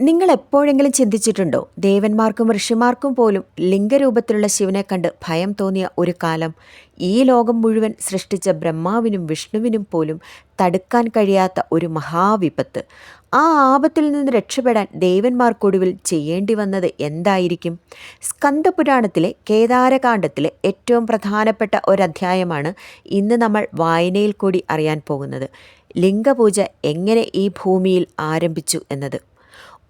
നിങ്ങൾ എപ്പോഴെങ്കിലും ചിന്തിച്ചിട്ടുണ്ടോ? ദേവന്മാർക്കും ഋഷിമാർക്കും പോലും ലിംഗരൂപത്തിലുള്ള ശിവനെ കണ്ട് ഭയം തോന്നിയ ഒരു കാലം ഈ ലോകം മുഴുവൻ സൃഷ്ടിച്ച ബ്രഹ്മാവിനും വിഷ്ണുവിനും പോലും തടുക്കാൻ കഴിയാത്ത ഒരു മഹാവിപത്ത്. ആ ആപത്തിൽ നിന്ന് രക്ഷപ്പെടാൻ ദേവന്മാർക്കൊടുവിൽ ചെയ്യേണ്ടി വന്നത് എന്തായിരിക്കും? സ്കന്ദപുരാണത്തിലെ കേദാരകാന്ഡത്തിലെ ഏറ്റവും പ്രധാനപ്പെട്ട ഒരധ്യായമാണ് ഇന്ന് നമ്മൾ വായനയിൽ കൂടി അറിയാൻ പോകുന്നത്. ലിംഗപൂജ എങ്ങനെ ഈ ഭൂമിയിൽ ആരംഭിച്ചു എന്നത്.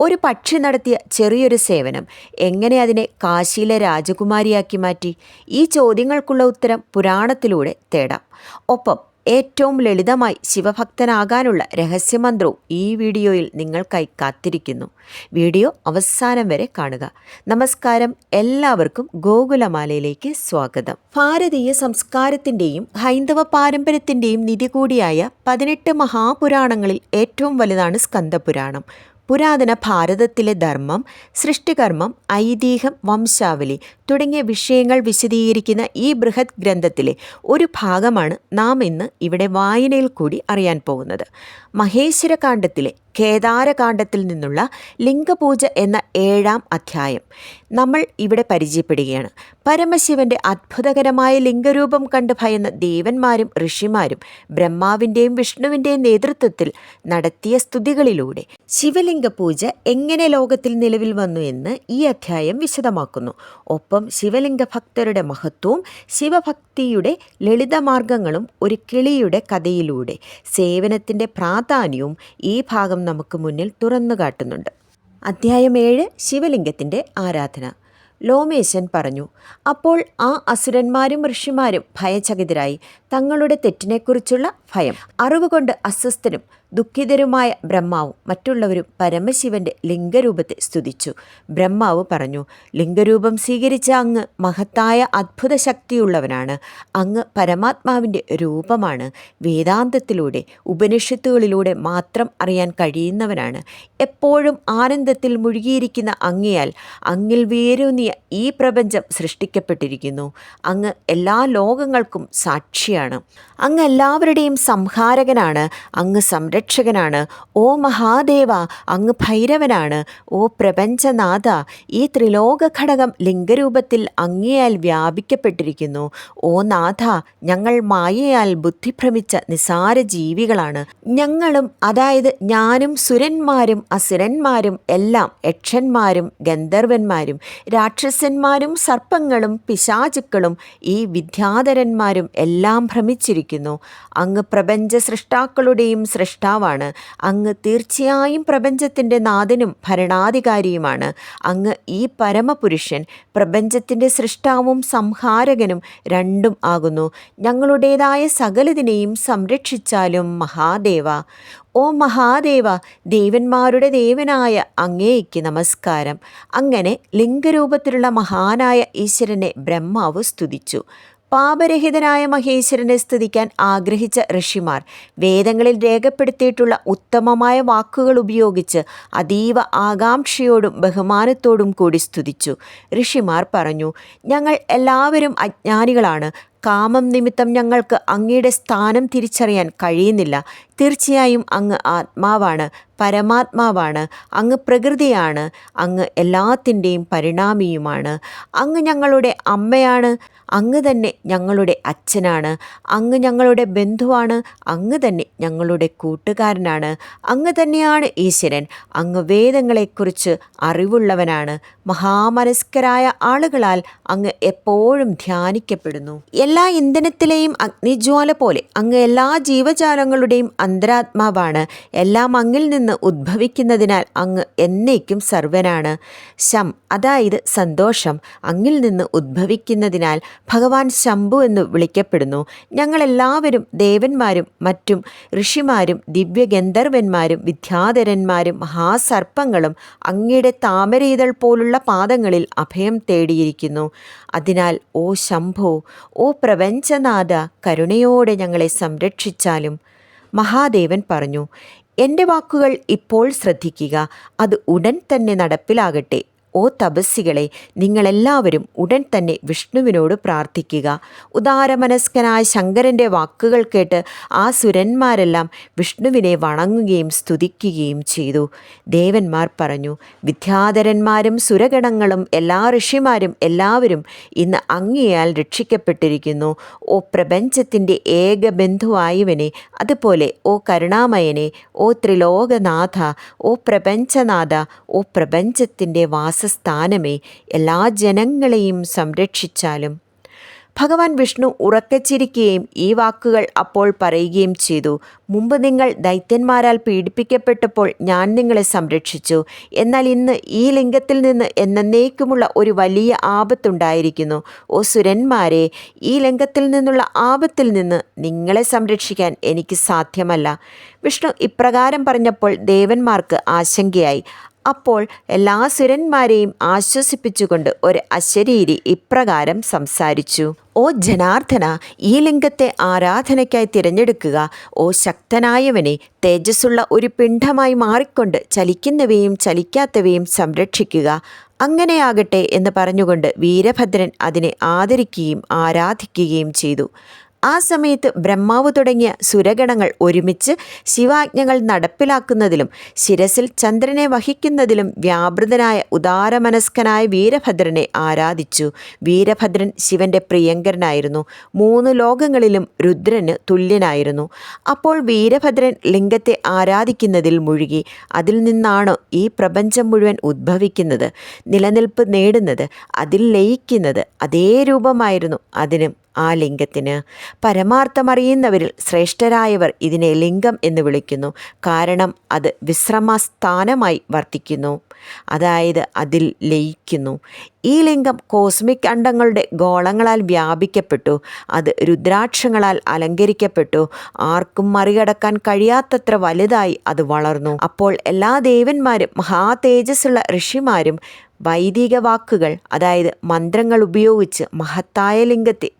ഒരു പക്ഷി നടത്തിയ ചെറിയൊരു സേവനം. എങ്ങനെ അതിനെ കാശിയിലെ രാജകുമാരിയാക്കി മാറ്റി? ഈ ചോദ്യങ്ങൾക്കുള്ള ഉത്തരം പുരാണത്തിലൂടെ തേടാം. ഒപ്പം ഏറ്റവും ലളിതമായി ശിവഭക്തനാകാനുള്ള രഹസ്യമന്ത്രവും ഈ വീഡിയോയിൽ നിങ്ങൾക്കായി കാത്തിരിക്കുന്നു. വീഡിയോ അവസാനം വരെ കാണുക. നമസ്കാരം. എല്ലാവർക്കും ഗോകുലമാലയിലേക്ക് സ്വാഗതം. ഭാരതീയ സംസ്കാരത്തിന്റെയും ഹൈന്ദവ പാരമ്പര്യത്തിന്റെയും നിധി കൂടിയായ പതിനെട്ട് മഹാപുരാണങ്ങളിൽ ഏറ്റവും വലുതാണ് സ്കന്ദപുരാണം. പുരാതന ഭാരതത്തിലെ ധർമ്മം സൃഷ്ടികർമ്മം ഐതിഹ്യം വംശാവലി തുടങ്ങിയ വിഷയങ്ങൾ വിശദീകരിക്കുന്ന ഈ ബൃഹത് ഗ്രന്ഥത്തിലെ ഒരു ഭാഗമാണ് നാം ഇന്ന് ഇവിടെ വായനയിൽ കൂടി അറിയാൻ പോകുന്നത്. മഹേശ്വരകാണ്ഡത്തിലെ കേദാരകാണ്ഡത്തിൽ നിന്നുള്ള ലിംഗപൂജ എന്ന ഏഴാം അധ്യായം നമ്മൾ ഇവിടെ പരിചയപ്പെടുകയാണ്. പരമശിവന്റെ അത്ഭുതകരമായ ലിംഗരൂപം കണ്ട് ഭയന്ന ദേവന്മാരും ഋഷിമാരും ബ്രഹ്മാവിന്റെയും വിഷ്ണുവിന്റെയും നേതൃത്വത്തിൽ നടത്തിയ സ്തുതികളിലൂടെ ശിവലിംഗ പൂജ എങ്ങനെ ലോകത്തിൽ നിലവിൽ വന്നു എന്ന് ഈ അധ്യായം വിശദമാക്കുന്നു. ഒപ്പം ശിവലിംഗ ഭക്തരുടെ മഹത്വവും ശിവഭക്തിയുടെ ലളിതമാർഗങ്ങളും ഒരു കിളിയുടെ കഥയിലൂടെ. സേവനത്തിന്റെ പ്രാധാന്യവും ഈ ഭാഗം നമുക്ക് മുന്നിൽ തുറന്നു കാട്ടുന്നുണ്ട്. അധ്യായം ഏഴ് ശിവലിംഗത്തിന്റെ ആരാധന. ലോമേശൻ പറഞ്ഞു അപ്പോൾ ആ അസുരന്മാരും ഋഷിമാരും ഭയചകിതരായി. തങ്ങളുടെ തെറ്റിനെക്കുറിച്ചുള്ള ഭയം അറിവുകൊണ്ട് അസ്വസ്ഥരും ദുഃഖിതരുമായ ബ്രഹ്മാവും മറ്റുള്ളവരും പരമശിവന്റെ ലിംഗരൂപത്തെ സ്തുതിച്ചു. ബ്രഹ്മാവ് പറഞ്ഞു ലിംഗരൂപം സ്വീകരിച്ച അങ്ങ് മഹത്തായ അത്ഭുത ശക്തിയുള്ളവനാണ്. അങ്ങ് പരമാത്മാവിന്റെ രൂപമാണ്. വേദാന്തത്തിലൂടെ ഉപനിഷത്തുകളിലൂടെ മാത്രം അറിയാൻ കഴിയുന്നവനാണ്. എപ്പോഴും ആനന്ദത്തിൽ മുഴുകിയിരിക്കുന്ന അങ്ങയാൽ അങ്ങിൽ വേരൂന്നിയ ഈ പ്രപഞ്ചം സൃഷ്ടിക്കപ്പെട്ടിരിക്കുന്നു. അങ്ങ് എല്ലാ ലോകങ്ങൾക്കും സാക്ഷിയാണ്. അങ്ങ് എല്ലാവരുടെയും സംഹാരകനാണ്. അങ്ങ് സംരക്ഷകനാണ്. ഓ മഹാദേവ അങ്ങ് ഭൈരവനാണ്. ഓ പ്രപഞ്ചനാഥ ഈ ത്രിലോക ഘടകം ലിംഗരൂപത്തിൽ അങ്ങയാൽ വ്യാപിക്കപ്പെട്ടിരിക്കുന്നു. ഓ നാഥ ഞങ്ങൾ മായയാൽ ബുദ്ധിഭ്രമിച്ച നിസാര ജീവികളാണ്. ഞങ്ങളും അതായത് ഞാനും സുരന്മാരും അസുരന്മാരും എല്ലാം യക്ഷന്മാരും ഗന്ധർവന്മാരും രാക്ഷസന്മാരും സർപ്പങ്ങളും പിശാചുക്കളും ഈ വിദ്യാധരന്മാരും എല്ലാം ഭ്രമിച്ചിരിക്കുന്നു. അങ്ങ് പ്രപഞ്ച സൃഷ്ടാക്കളുടെയും സൃഷ്ടാവാണ് അങ്ങ് തീർച്ചയായും പ്രപഞ്ചത്തിന്റെ നാഥനും ഭരണാധികാരിയുമാണ്. അങ്ങ് ഈ പരമപുരുഷൻ പ്രപഞ്ചത്തിന്റെ സൃഷ്ടാവും സംഹാരകനും രണ്ടും ആകുന്നു. ഞങ്ങളുടേതായ സകലതിനെയും സംരക്ഷിച്ചാലും മഹാദേവ. ഓ മഹാദേവ ദേവന്മാരുടെ ദേവനായ അങ്ങേയ്ക്ക് നമസ്കാരം. അങ്ങനെ ലിംഗരൂപത്തിലുള്ള മഹാനായ ഈശ്വരനെ ബ്രഹ്മാവ് സ്തുതിച്ചു. പാപരഹിതനായ മഹേശ്വരനെ സ്തുതിക്കാൻ ആഗ്രഹിച്ച ഋഷിമാർ വേദങ്ങളിൽ രേഖപ്പെടുത്തിയിട്ടുള്ള ഉത്തമമായ വാക്കുകൾ ഉപയോഗിച്ച് അതീവ ആകാംക്ഷയോടും ബഹുമാനത്തോടും കൂടി സ്തുതിച്ചു. ഋഷിമാർ പറഞ്ഞു ഞങ്ങൾ എല്ലാവരും അജ്ഞാനികളാണ്. കാമം നിമിത്തം ഞങ്ങൾക്ക് അങ്ങയുടെ സ്ഥാനം തിരിച്ചറിയാൻ കഴിയുന്നില്ല. തീർച്ചയായും അങ്ങ് ആത്മാവാണ്. പരമാത്മാവാണ്. അങ്ങ് പ്രകൃതിയാണ്. അങ്ങ് എല്ലാത്തിന്റെയും പരിണാമിയുമാണ്. അങ്ങ് ഞങ്ങളുടെ അമ്മയാണ്. അങ്ങ് തന്നെ ഞങ്ങളുടെ അച്ഛനാണ്. അങ്ങ് ഞങ്ങളുടെ ബന്ധുവാണ്. അങ്ങ് തന്നെ ഞങ്ങളുടെ കൂട്ടുകാരനാണ്. അങ്ങ് തന്നെയാണ് ഈശ്വരൻ. അങ്ങ് വേദങ്ങളെക്കുറിച്ച് അറിവുള്ളവനാണ്. മഹാമനസ്കരായ ആളുകളാൽ അങ്ങ് എപ്പോഴും ധ്യാനിക്കപ്പെടുന്നു. എല്ലാ ഇന്ധനത്തിലെയും അഗ്നിജ്വാല പോലെ അങ്ങ് എല്ലാ ജീവജാലങ്ങളുടെയും അന്തരാത്മാവാണ്. എല്ലാം അങ്ങിൽ നിന്ന് ഉദ്ഭവിക്കുന്നതിനാൽ അങ്ങ് എന്നേക്കും സർവനാണ്. ശം അതായത് സന്തോഷം അങ്ങിൽ നിന്ന് ഉദ്ഭവിക്കുന്നതിനാൽ ഭഗവാൻ ശംഭു എന്ന് വിളിക്കപ്പെടുന്നു. ഞങ്ങളെല്ലാവരും ദേവന്മാരും മറ്റും ഋഷിമാരും ദിവ്യഗന്ധർവന്മാരും വിദ്യാധരന്മാരും മഹാസർപ്പങ്ങളും അങ്ങയുടെ താമരയിതൾ പോലുള്ള പാദങ്ങളിൽ അഭയം തേടിയിരിക്കുന്നു. അതിനാൽ ഓ ശംഭോ ഓ പ്രപഞ്ചനാഥ കരുണയോടെ ഞങ്ങളെ സംരക്ഷിച്ചാലും. മഹാദേവൻ പറഞ്ഞു എന്റെ വാക്കുകൾ ഇപ്പോൾ ശ്രദ്ധിക്കുക. അത് ഉടൻ തന്നെ നടപ്പിലാകട്ടെ. ഓ തപസ്സികളെ നിങ്ങളെല്ലാവരും ഉടൻ തന്നെ വിഷ്ണുവിനോട് പ്രാർത്ഥിക്കുക. ഉദാരമനസ്കനായ ശങ്കരന്റെ വാക്കുകൾ കേട്ട് ആ സുരന്മാരെല്ലാം വിഷ്ണുവിനെ വണങ്ങുകയും സ്തുതിക്കുകയും ചെയ്തു. ദേവന്മാർ പറഞ്ഞു വിദ്യാധരന്മാരും സുരഗണങ്ങളും എല്ലാ ഋഷിമാരും എല്ലാവരും ഇന്ന് അങ്ങയാൽ രക്ഷിക്കപ്പെട്ടിരിക്കുന്നു. ഓ പ്രപഞ്ചത്തിന്റെ ഏക ബന്ധുവായവനെ അതുപോലെ ഓ കരുണാമയനെ ഓ ത്രിലോകനാഥ ഓ പ്രപഞ്ചനാഥ ഓ പ്രപഞ്ചത്തിന്റെ വാസസ്ഥാനമേ എല്ലാ ജനങ്ങളെയും സംരക്ഷിച്ചാലും. ഭഗവാൻ വിഷ്ണു ഉറക്കച്ചിരിക്കുകയും ഈ വാക്കുകൾ അപ്പോൾ പറയുകയും ചെയ്തു മുമ്പ് നിങ്ങൾ ദൈത്യന്മാരാൽ പീഡിപ്പിക്കപ്പെട്ടപ്പോൾ ഞാൻ നിങ്ങളെ സംരക്ഷിച്ചു. എന്നാൽ ഇന്ന് ഈ ലിംഗത്തിൽ നിന്ന് എന്നേക്കുമുള്ള ഒരു വലിയ ആപത്തുണ്ടായിരിക്കുന്നു. ഓ സുരന്മാരെ ഈ ലിംഗത്തിൽ നിന്നുള്ള ആപത്തിൽ നിന്ന് നിങ്ങളെ സംരക്ഷിക്കാൻ എനിക്ക് സാധ്യമല്ല. വിഷ്ണു ഇപ്രകാരം പറഞ്ഞപ്പോൾ ദേവന്മാർക്ക് ആശങ്കയായി അപ്പോൾ എല്ലാ സുരന്മാരെയും ആശ്വസിപ്പിച്ചുകൊണ്ട് ഒരു അശരീരി ഇപ്രകാരം സംസാരിച്ചു. ഓ ജനാർദ്ദന ഈ ലിംഗത്തെ ആരാധനയ്ക്കായി തിരഞ്ഞെടുക്കുക. ഓ ശക്തനായവനെ തേജസ്സുള്ള ഒരു പിണ്ഡമായി മാറിക്കൊണ്ട് ചലിക്കുന്നവയും ചലിക്കാത്തവയും സംരക്ഷിക്കുക. അങ്ങനെയാകട്ടെ എന്ന് പറഞ്ഞുകൊണ്ട് വീരഭദ്രൻ അതിനെ ആദരിക്കുകയും ആരാധിക്കുകയും ചെയ്തു. ആ സമയത്ത് ബ്രഹ്മാവ് തുടങ്ങിയ സുരഗണങ്ങൾ ഒരുമിച്ച് ശിവാജ്ഞകൾ നടപ്പിലാക്കുന്നതിലും ശിരസിൽ ചന്ദ്രനെ വഹിക്കുന്നതിലും വ്യാപൃതനായ ഉദാരമനസ്കനായ വീരഭദ്രനെ ആരാധിച്ചു. വീരഭദ്രൻ ശിവന്റെ പ്രിയങ്കരനായിരുന്നു. മൂന്ന് ലോകങ്ങളിലും രുദ്രന് തുല്യനായിരുന്നു. അപ്പോൾ വീരഭദ്രൻ ലിംഗത്തെ ആരാധിക്കുന്നതിൽ മുഴുകി. അതിൽ നിന്നാണ് ഈ പ്രപഞ്ചം മുഴുവൻ ഉദ്ഭവിക്കുന്നത്. നിലനിൽപ്പ് നേടുന്നത് അതിൽ ലയിക്കുന്നത് അതേ രൂപമായിരുന്നു അതിനും ആ ലിംഗത്തിന്. പരമാർത്ഥമറിയുന്നവരിൽ ശ്രേഷ്ഠരായവർ ഇതിനെ ലിംഗം എന്ന് വിളിക്കുന്നു. കാരണം അത് വിശ്രമസ്ഥാനമായി വർത്തിക്കുന്നു. അതായത് അതിൽ ലയിക്കുന്നു. ഈ ലിംഗം കോസ്മിക് അണ്ടങ്ങളുടെ ഗോളങ്ങളാൽ വ്യാപിക്കപ്പെട്ടു. അത് രുദ്രാക്ഷങ്ങളാൽ അലങ്കരിക്കപ്പെട്ടു. ആർക്കും മറികടക്കാൻ കഴിയാത്തത്ര വലുതായി അത് വളർന്നു. അപ്പോൾ എല്ലാ ദേവന്മാരും മഹാ തേജസ്സുള്ള ഋഷിമാരും വൈദിക വാക്കുകൾ അതായത് മന്ത്രങ്ങൾ ഉപയോഗിച്ച് മഹത്തായ ലിംഗത്തെ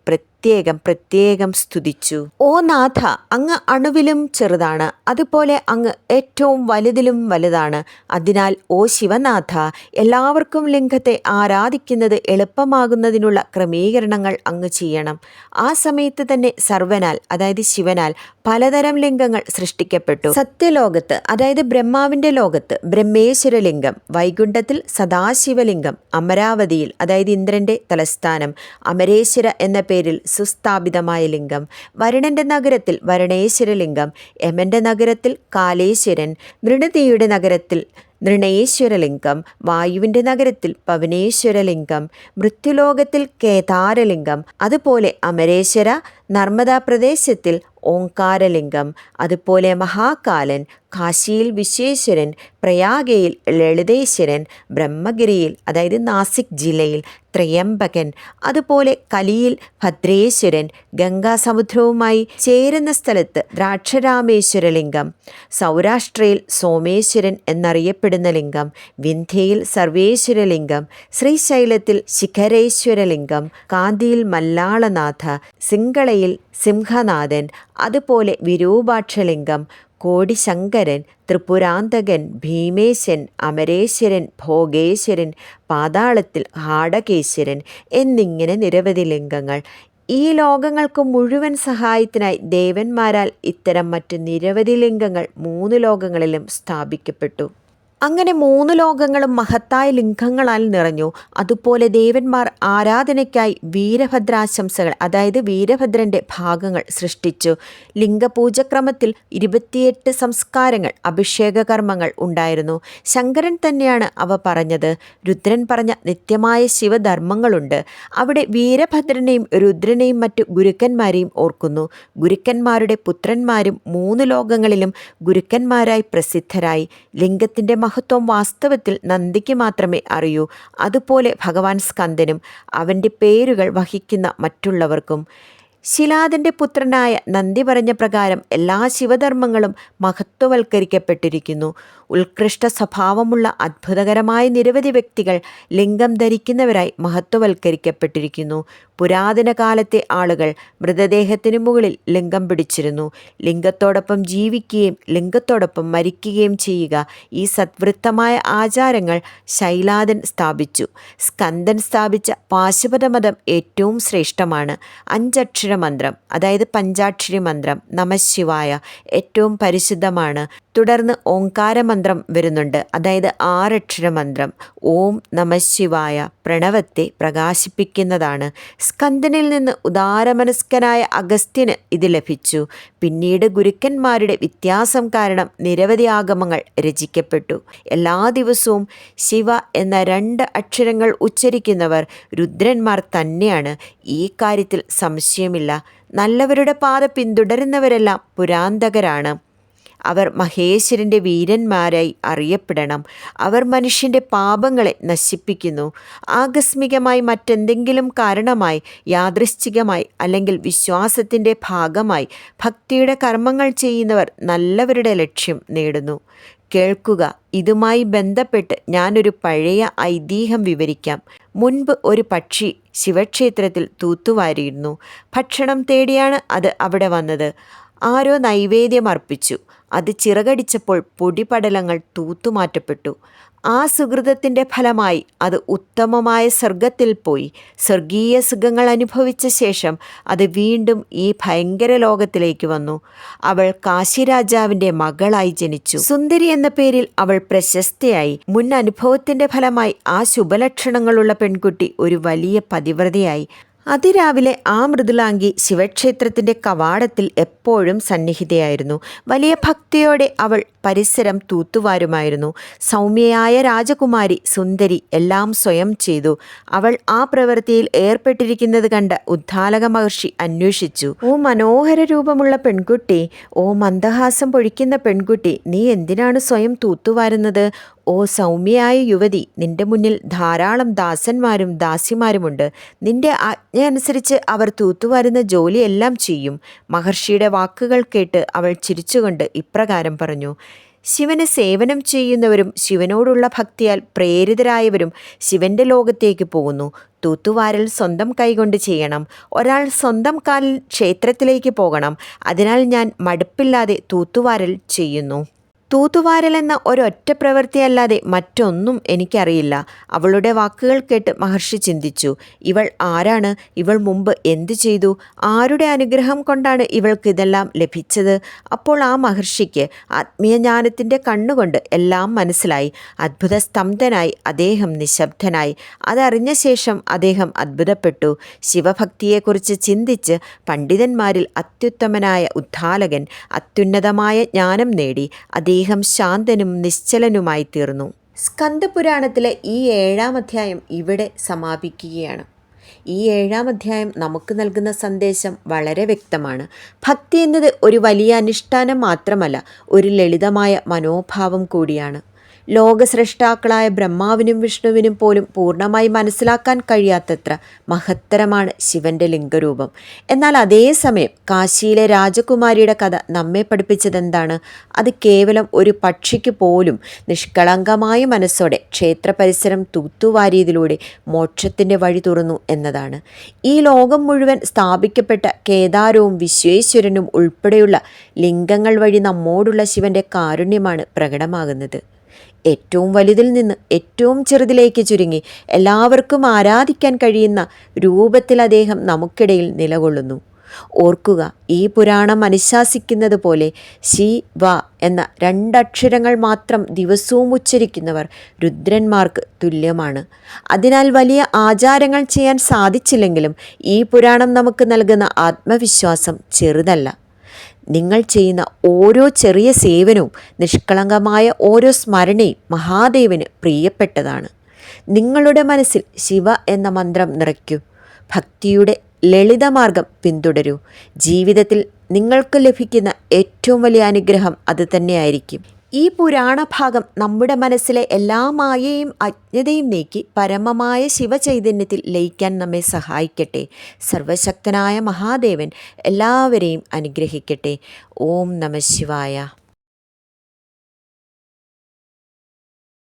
പ്രത്യേകം പ്രത്യേകം സ്തുതിച്ചു. ഓ നാഥ അങ്ങ് അണുവിലും ചെറുതാണ്. അതുപോലെ അങ്ങ് ഏറ്റവും വലുതിലും വലുതാണ്. അതിനാൽ ഓ ശിവനാഥ എല്ലാവർക്കും ലിംഗത്തെ ആരാധിക്കുന്നത് എളുപ്പമാകുന്നതിനുള്ള ക്രമീകരണങ്ങൾ അങ്ങ് ചെയ്യണം. ആ സമയത്ത് തന്നെ സർവനാൽ അതായത് ശിവനാൽ പലതരം ലിംഗങ്ങൾ സൃഷ്ടിക്കപ്പെട്ടു. സത്യലോകത്ത് അതായത് ബ്രഹ്മാവിന്റെ ലോകത്ത് ബ്രഹ്മേശ്വര ലിംഗം വൈകുണ്ഠത്തിൽ സദാശിവലിംഗം അമരാവതിയിൽ അതായത് ഇന്ദ്രന്റെ തലസ്ഥാനം അമരേശ്വര എന്ന പേരിൽ സുസ്ഥാപിതമായ ലിംഗം വരുണന്റെ നഗരത്തിൽ വരുണേശ്വര ലിംഗം യമന്റെ നഗരത്തിൽ കാലേശ്വരൻ നൃണതിയുടെ നഗരത്തിൽ നൃണേശ്വരലിംഗം വായുവിന്റെ നഗരത്തിൽ പവനേശ്വരലിംഗം മൃത്യുലോകത്തിൽ കേദാരലിംഗം അതുപോലെ അമരേശ്വര നർമ്മദാ പ്രദേശത്തിൽ ഓങ്കാരലിംഗം അതുപോലെ മഹാകാലൻ കാശിയിൽ വിശ്വേശ്വരൻ പ്രയാഗയിൽ ലളിതേശ്വരൻ ബ്രഹ്മഗിരിയിൽ അതായത് നാസിക് ജില്ലയിൽ ത്രയംബകൻ അതുപോലെ കലിയിൽ ഭദ്രേശ്വരൻ ഗംഗാസമുദ്രവുമായി ചേരുന്ന സ്ഥലത്ത് ദ്രാക്ഷരാമേശ്വര ലിംഗം സൗരാഷ്ട്രയിൽ സോമേശ്വരൻ എന്നറിയപ്പെടുന്ന ലിംഗം വിന്ധ്യയിൽ സർവേശ്വര ലിംഗം ശ്രീശൈലത്തിൽ ശിഖരേശ്വര ലിംഗം കാന്തിയിൽ മല്ലാളനാഥ സിംഗളയിൽ സിംഹനാഥൻ അതുപോലെ വിരൂപാക്ഷലിംഗം കോടിശങ്കരൻ ത്രിപുരാന്തകൻ ഭീമേശൻ അമരേശ്വരൻ ഭോഗേശ്വരൻ പാതാളത്തിൽ ഹാടകേശ്വരൻ എന്നിങ്ങനെ നിരവധി ലിംഗങ്ങൾ. ഈ ലോകങ്ങൾക്ക് മുഴുവൻ സഹായത്തിനായി ദേവന്മാരാൽ ഇത്തരം മറ്റു നിരവധി ലിംഗങ്ങൾ മൂന്ന് ലോകങ്ങളിലും സ്ഥാപിക്കപ്പെട്ടു. അങ്ങനെ മൂന്ന് ലോകങ്ങളും മഹത്തായ ലിംഗങ്ങളാൽ നിറഞ്ഞു. അതുപോലെ ദേവന്മാർ ആരാധനയ്ക്കായി വീരഭദ്രാശംസകൾ അതായത് വീരഭദ്രന്റെ ഭാഗങ്ങൾ സൃഷ്ടിച്ചു. ലിംഗപൂജക്രമത്തിൽ ഇരുപത്തിയെട്ട് സംസ്കാരങ്ങൾ അഭിഷേക കർമ്മങ്ങൾ ഉണ്ടായിരുന്നു. ശങ്കരൻ തന്നെയാണ് അവ പറഞ്ഞത്. രുദ്രൻ പറഞ്ഞ നിത്യമായ ശിവധർമ്മങ്ങളുണ്ട്. അവിടെ വീരഭദ്രനെയും രുദ്രനെയും മറ്റു ഗുരുക്കന്മാരെയും ഓർക്കുന്നു. ഗുരുക്കന്മാരുടെ പുത്രന്മാരും മൂന്ന് ലോകങ്ങളിലും ഗുരുക്കന്മാരായി പ്രസിദ്ധരായി. ലിംഗത്തിന്റെ മഹത്വം വാസ്തവത്തിൽ നന്ദിക്ക് മാത്രമേ അറിയൂ. അതുപോലെ ഭഗവാൻ സ്കന്ദനും അവന്റെ പേരുകൾ വഹിക്കുന്ന മറ്റുള്ളവർക്കും. ശിലാദന്റെ പുത്രനായ നന്ദി പറഞ്ഞ പ്രകാരം എല്ലാ ശിവധർമ്മങ്ങളും മഹത്വവൽക്കരിക്കപ്പെട്ടിരിക്കുന്നു. ഉത്കൃഷ്ട സ്വഭാവമുള്ള അത്ഭുതകരമായ നിരവധി വ്യക്തികൾ ലിംഗം ധരിക്കുന്നവരായി മഹത്വവൽക്കരിക്കപ്പെട്ടിരിക്കുന്നു. പുരാതന കാലത്തെ ആളുകൾ മൃതദേഹത്തിനു മുകളിൽ ലിംഗം പിടിച്ചിരുന്നു. ലിംഗത്തോടൊപ്പം ജീവിക്കുകയും ലിംഗത്തോടൊപ്പം മരിക്കുകയും ചെയ്യുക ഈ സത്വൃത്തമായ ആചാരങ്ങൾ ശൈലാദൻ സ്ഥാപിച്ചു. സ്കന്ദൻ സ്ഥാപിച്ച പാശുപത മതം ഏറ്റവും ശ്രേഷ്ഠമാണ്. അഞ്ചക്ഷര മന്ത്രം അതായത് പഞ്ചാക്ഷരി മന്ത്രം നമശിവായ ഏറ്റവും പരിശുദ്ധമാണ്. തുടർന്ന് ഓങ്കാരമന്ത്രം വരുന്നുണ്ട്. അതായത് ആറക്ഷര മന്ത്രം. ഓം നമശിവായ പ്രണവത്തെ പ്രകാശിപ്പിക്കുന്നതാണ്. സ്കന്ദനിൽ നിന്ന് ഉദാരമനസ്കനായ അഗസ്ത്യന് ഇത് ലഭിച്ചു. പിന്നീട് ഗുരുക്കന്മാരുടെ വ്യത്യാസം കാരണം നിരവധി ആഗമങ്ങൾ രചിക്കപ്പെട്ടു. എല്ലാ ദിവസവും ശിവ എന്ന രണ്ട് അക്ഷരങ്ങൾ ഉച്ചരിക്കുന്നവർ രുദ്രന്മാർ തന്നെയാണ്. ഈ കാര്യത്തിൽ സംശയമില്ല. നല്ലവരുടെ പാത പിന്തുടരുന്നവരെല്ലാം പുരാന്തകരാണ്. അവർ മഹേശ്വരന്റെ വീരന്മാരായി അറിയപ്പെടണം. അവർ മനുഷ്യന്റെ പാപങ്ങളെ നശിപ്പിക്കുന്നു. ആകസ്മികമായി മറ്റെന്തെങ്കിലും കാരണമായി യാദൃശ്ചികമായി അല്ലെങ്കിൽ വിശ്വാസത്തിന്റെ ഭാഗമായി ഭക്തിയുടെ കർമ്മങ്ങൾ ചെയ്യുന്നവർ നല്ലവരുടെ ലക്ഷ്യം നേടുന്നു. കേൾക്കുക ഇതുമായി ബന്ധപ്പെട്ട് ഞാനൊരു പഴയ ഐതിഹ്യം വിവരിക്കാം. മുൻപ് ഒരു പക്ഷി ശിവക്ഷേത്രത്തിൽ തൂത്തുവാരിയിരുന്നു. ഭക്ഷണം തേടിയാണ് അത് അവിടെ വന്നത്. ആരോ നൈവേദ്യം അർപ്പിച്ചു. അത് ചിറകടിച്ചപ്പോൾ പൊടിപടലങ്ങൾ തൂത്തുമാറ്റപ്പെട്ടു. ആ സുഹൃതത്തിന്റെ ഫലമായി അത് ഉത്തമമായ സ്വർഗത്തിൽ പോയി. സ്വർഗീയ സുഖങ്ങൾ അനുഭവിച്ച ശേഷം അത് വീണ്ടും ഈ ഭയങ്കര ലോകത്തിലേക്ക് വന്നു. അവൾ കാശിരാജാവിന്റെ മകളായി ജനിച്ചു. സുന്ദരി എന്ന പേരിൽ അവൾ പ്രശസ്തയായി. മുൻ അനുഭവത്തിന്റെ ഫലമായി ആ ശുഭലക്ഷണങ്ങളുള്ള പെൺകുട്ടി ഒരു വലിയ പതിവ്രതയായി. അതിരാവിലെ ആ മൃദുലാംഗി ശിവക്ഷേത്രത്തിന്റെ കവാടത്തിൽ എപ്പോഴും സന്നിഹിതയായിരുന്നു. വലിയ ഭക്തിയോടെ അവൾ പരിസരം തൂത്തുവാരുമായിരുന്നു. സൗമ്യയായ രാജകുമാരി സുന്ദരി എല്ലാം സ്വയം ചെയ്തു. അവൾ ആ പ്രവൃത്തിയിൽ ഏർപ്പെട്ടിരിക്കുന്നത് കണ്ട് ഉദ്ധാലക മഹർഷി അന്വേഷിച്ചു. ഓ മനോഹര രൂപമുള്ള പെൺകുട്ടി ഓ മന്ദഹാസം പൊഴിക്കുന്ന പെൺകുട്ടി നീ എന്തിനാണ് സ്വയം തൂത്തുവാരുന്നത്? ഓ സൗമ്യയായ യുവതി നിന്റെ മുന്നിൽ ധാരാളം ദാസന്മാരും ദാസിമാരുമുണ്ട്. നിന്റെ ആജ്ഞ അനുസരിച്ച് അവർ തൂത്തുവാരുന്ന ജോലിയെല്ലാം ചെയ്യും. മഹർഷിയുടെ വാക്കുകൾ കേട്ട് അവൾ ചിരിച്ചുകൊണ്ട് ഇപ്രകാരം പറഞ്ഞു ശിവന് സേവനം ചെയ്യുന്നവരും ശിവനോടുള്ള ഭക്തിയാൽ പ്രേരിതരായവരും ശിവന്റെ ലോകത്തേക്ക് പോകുന്നു. തൂത്തുവാരൽ സ്വന്തം കൈകൊണ്ട് ചെയ്യണം. ഒരാൾ സ്വന്തം കാലിൽ ക്ഷേത്രത്തിലേക്ക് പോകണം. അതിനാൽ ഞാൻ മടുപ്പില്ലാതെ തൂത്തുവാരൽ ചെയ്യുന്നു. തൂത്തുവാരൽ എന്ന ഒരൊറ്റ പ്രവൃത്തിയല്ലാതെ മറ്റൊന്നും എനിക്കറിയില്ല. അവളുടെ വാക്കുകൾ കേട്ട് മഹർഷി ചിന്തിച്ചു. ഇവൾ ആരാണ്? ഇവൾ മുമ്പ് എന്തു ചെയ്തു? ആരുടെ അനുഗ്രഹം കൊണ്ടാണ് ഇവൾക്ക് ഇതെല്ലാം ലഭിച്ചത്? അപ്പോൾ ആ മഹർഷിക്ക് ആത്മീയജ്ഞാനത്തിന്റെ കണ്ണുകൊണ്ട് എല്ലാം മനസ്സിലായി. അത്ഭുത സ്തംഭനായി അദ്ദേഹം നിശബ്ദനായി. അതറിഞ്ഞ ശേഷം അദ്ദേഹം അത്ഭുതപ്പെട്ടു. ശിവഭക്തിയെക്കുറിച്ച് ചിന്തിച്ച് പണ്ഡിതന്മാരിൽ അത്യുത്തമനായ ഉദ്ധാലകൻ അത്യുന്നതമായ ജ്ഞാനം നേടി. അദ്ദേഹം ശാന്തനും നിശ്ചലനുമായി തീർന്നു സ്കന്ദപുരാണത്തിലെ ഈ ഏഴാം അധ്യായം ഇവിടെ സമാപിക്കുകയാണ്. ഈ ഏഴാം അധ്യായം നമുക്ക് നൽകുന്ന സന്ദേശം വളരെ വ്യക്തമാണ്. ഭക്തി എന്നത് ഒരു വലിയ അനുഷ്ഠാനം മാത്രമല്ല ഒരു ലളിതമായ മനോഭാവം കൂടിയാണ്. ലോകസ്രഷ്ടാക്കളായ ബ്രഹ്മാവിനും വിഷ്ണുവിനും പോലും പൂർണമായി മനസ്സിലാക്കാൻ കഴിയാത്തത്ര മഹത്തരമാണ് ശിവന്റെ ലിംഗരൂപം. എന്നാൽ അതേസമയം കാശിയിലെ രാജകുമാരിയുടെ കഥ നമ്മെ പഠിപ്പിച്ചതെന്താണ്? അത് കേവലം ഒരു പക്ഷിക്ക് പോലും നിഷ്കളങ്കമായ മനസ്സോടെ ക്ഷേത്ര പരിസരം തൂത്തുവാരിയതിലൂടെ മോക്ഷത്തിന്റെ വഴി തുറന്നു എന്നതാണ്. ഈ ലോകം മുഴുവൻ സ്ഥാപിക്കപ്പെട്ട കേദാരവും വിശ്വേശ്വരനും ഉൾപ്പെടെയുള്ള ലിംഗങ്ങൾ വഴി നമ്മോടുള്ള ശിവന്റെ കാരുണ്യമാണ് പ്രകടമാകുന്നത്. ഏറ്റവും വലുതിൽ നിന്ന് ഏറ്റവും ചെറുതിലേക്ക് ചുരുങ്ങി എല്ലാവർക്കും ആരാധിക്കാൻ കഴിയുന്ന രൂപത്തിൽ അദ്ദേഹം നമുക്കിടയിൽ നിലകൊള്ളുന്നു. ഓർക്കുക ഈ പുരാണം അനുശാസിക്കുന്നത് പോലെ ശി വ എന്ന രണ്ടക്ഷരങ്ങൾ മാത്രം ദിവസവും ഉച്ചരിക്കുന്നവർ രുദ്രന്മാർക്ക് തുല്യമാണ്. അതിനാൽ വലിയ ആചാരങ്ങൾ ചെയ്യാൻ സാധിച്ചില്ലെങ്കിലും ഈ പുരാണം നമുക്ക് നൽകുന്ന ആത്മവിശ്വാസം ചെറുതല്ല. നിങ്ങൾ ചെയ്യുന്ന ഓരോ ചെറിയ സേവനവും നിഷ്കളങ്കമായ ഓരോ സ്മരണയും മഹാദേവന് പ്രിയപ്പെട്ടതാണ്. നിങ്ങളുടെ മനസ്സിൽ ശിവ എന്ന മന്ത്രം നിറയ്ക്കൂ. ഭക്തിയുടെ ലളിതമാർഗം പിന്തുടരൂ. ജീവിതത്തിൽ നിങ്ങൾക്ക് ലഭിക്കുന്ന ഏറ്റവും വലിയ അനുഗ്രഹം അത് തന്നെയായിരിക്കും. ഈ പുരാണഭാഗം നമ്മുടെ മനസ്സിലെ എല്ലാ മായയും അജ്ഞതയും നീക്കി പരമമായ ശിവചൈതന്യത്തിൽ ലയിക്കാൻ നമ്മെ സഹായിക്കട്ടെ. സർവശക്തനായ മഹാദേവൻ എല്ലാവരെയും അനുഗ്രഹിക്കട്ടെ. ഓം നമ ശിവായ.